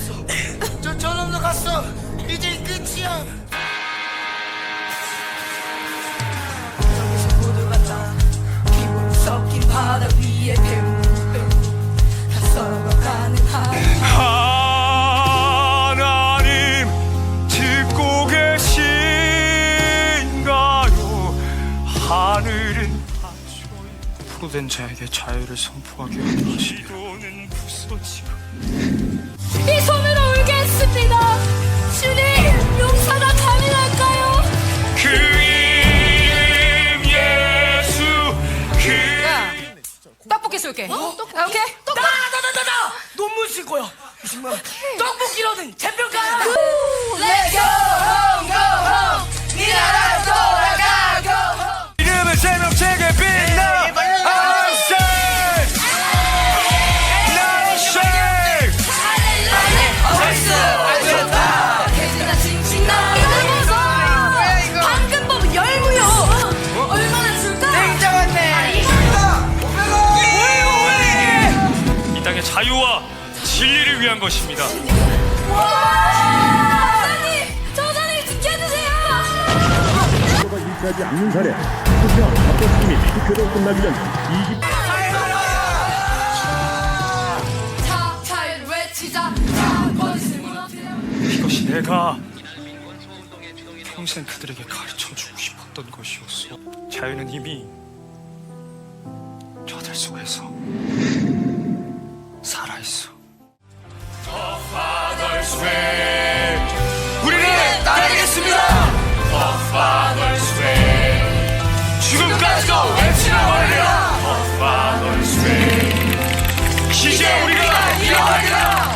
갔어. 네. 저 저놈도 갔어. 이제 끝이야. 섞인 바다 위에 하나님, 짓고 계신가요 하늘은 된 자에게 자유를 선포하게 하시고 기도는 부서지고 떡볶이 쏠게. 오케이? 나나나나나! 논문 쓸 거야. 정말? 떡볶이로는 재평가. Let's go! home, 자유와 진리를 위한 것입니다 저자님, 저자님 지켜주세요. 가 일치하지 않는 사례 투표 합격 및 투표로 끝나기 전 20... 자, 자유를 외치자. 자, 거짓을 무너뜨려. 이것이 내가 평생 그들에게 가르쳐 주고 싶었던 것이었어 자유는 이미 저들 속에서 우리는 따르겠습니다. 지금까지도 외치나버리라. 이제 우리가 일어나리라